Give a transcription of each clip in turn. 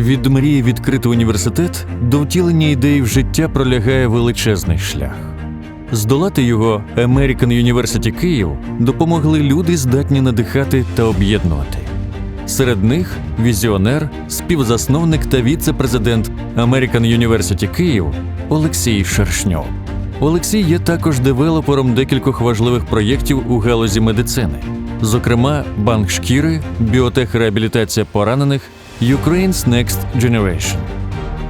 Від мрії відкрити університет до втілення ідеї в життя пролягає величезний шлях. Здолати його American University Київ допомогли люди, здатні надихати та об'єднувати. Серед них візіонер, співзасновник та віце-президент American University Київ Олексій Шершньов. Олексій є також девелопером декількох важливих проєктів у галузі медицини, зокрема, банк шкіри, біотехреабілітація поранених, Ukraine's Next Generation.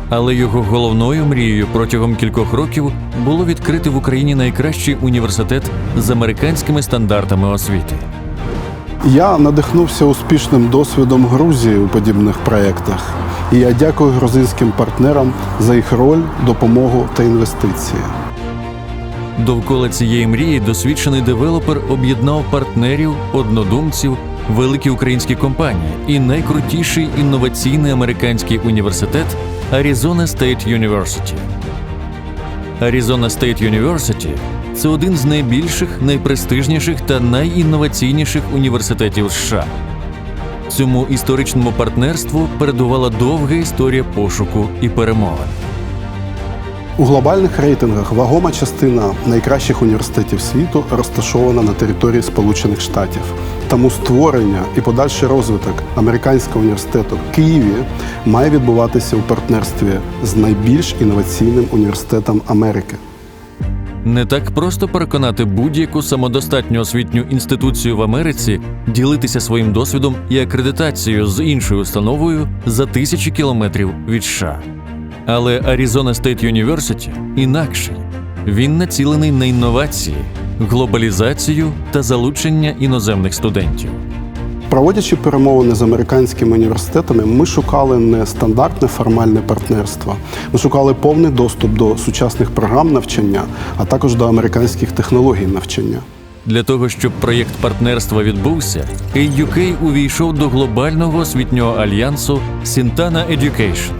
Але його головною мрією протягом кількох років було відкрити в Україні найкращий університет з американськими стандартами освіти. Я надихнувся успішним досвідом Грузії у подібних проєктах. І я дякую грузинським партнерам за їх роль, допомогу та інвестиції. Довкола цієї мрії досвідчений девелопер об'єднав партнерів, однодумців, великі українські компанії і найкрутіший інноваційний американський університет Arizona State University. Arizona State University – це один з найбільших, найпрестижніших та найінноваційніших університетів США. Цьому історичному партнерству передувала довга історія пошуку і перемовин. У глобальних рейтингах вагома частина найкращих університетів світу розташована на території Сполучених Штатів. Тому створення і подальший розвиток американського університету в Києві має відбуватися у партнерстві з найбільш інноваційним університетом Америки. Не так просто переконати будь-яку самодостатню освітню інституцію в Америці ділитися своїм досвідом і акредитацією з іншою установою за тисячі кілометрів від США. Але Arizona State University інакший. Він націлений на інновації, глобалізацію та залучення іноземних студентів. Проводячи перемовини з американськими університетами, ми шукали не стандартне формальне партнерство. Ми шукали повний доступ до сучасних програм навчання, а також до американських технологій навчання. Для того, щоб проєкт партнерства відбувся, AUK увійшов до глобального освітнього альянсу Sintana Education.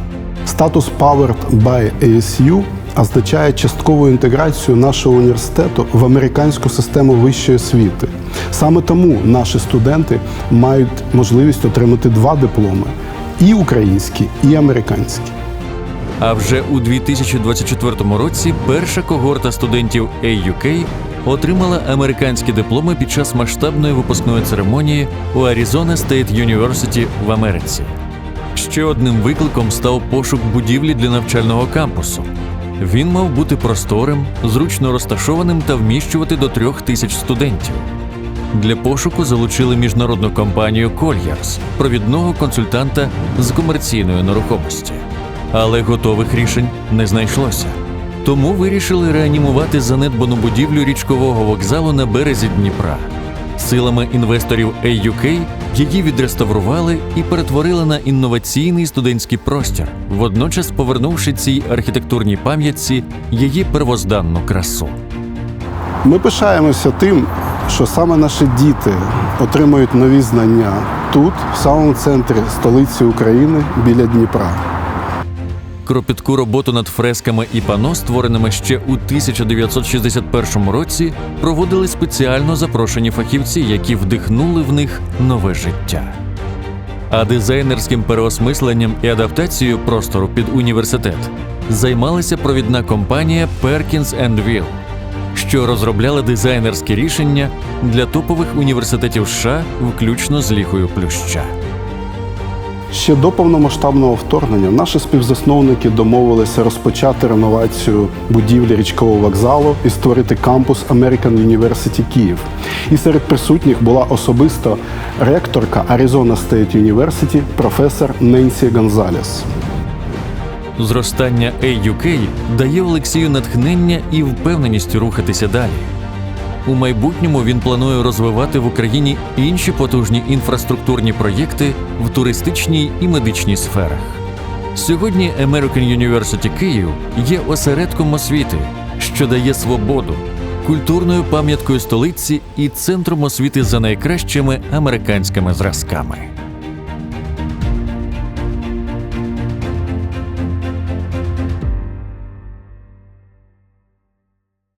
Статус Powered by ASU означає часткову інтеграцію нашого університету в американську систему вищої освіти. Саме тому наші студенти мають можливість отримати два дипломи: і український, і американський. А вже у 2024 році перша когорта студентів AUK отримала американські дипломи під час масштабної випускної церемонії у Arizona State University в Америці. Ще одним викликом став пошук будівлі для навчального кампусу. Він мав бути просторим, зручно розташованим та вміщувати до трьох тисяч студентів. Для пошуку залучили міжнародну компанію Colliers, провідного консультанта з комерційної нерухомості. Але готових рішень не знайшлося. Тому вирішили реанімувати занедбану будівлю річкового вокзалу на березі Дніпра. Силами інвесторів AUK її відреставрували і перетворили на інноваційний студентський простір, водночас повернувши цій архітектурній пам'ятці її первозданну красу. Ми пишаємося тим, що саме наші діти отримують нові знання тут, в самому центрі столиці України біля Дніпра. Кропітку роботу над фресками і пано, створеними ще у 1961 році, проводили спеціально запрошені фахівці, які вдихнули в них нове життя. А дизайнерським переосмисленням і адаптацією простору під університет займалася провідна компанія Perkins Will, що розробляла дизайнерські рішення для топових університетів США, включно з ліхою плюща. Ще до повномасштабного вторгнення наші співзасновники домовилися розпочати реновацію будівлі річкового вокзалу і створити кампус American University Київ. І серед присутніх була особисто ректорка Arizona State University професор Ненсі Гонзалес. Зростання AUK дає Олексію натхнення і впевненість рухатися далі. У майбутньому він планує розвивати в Україні інші потужні інфраструктурні проєкти в туристичній і медичній сферах. Сьогодні American University Київ є осередком освіти, що дає свободу, культурною пам'яткою столиці і центром освіти за найкращими американськими зразками.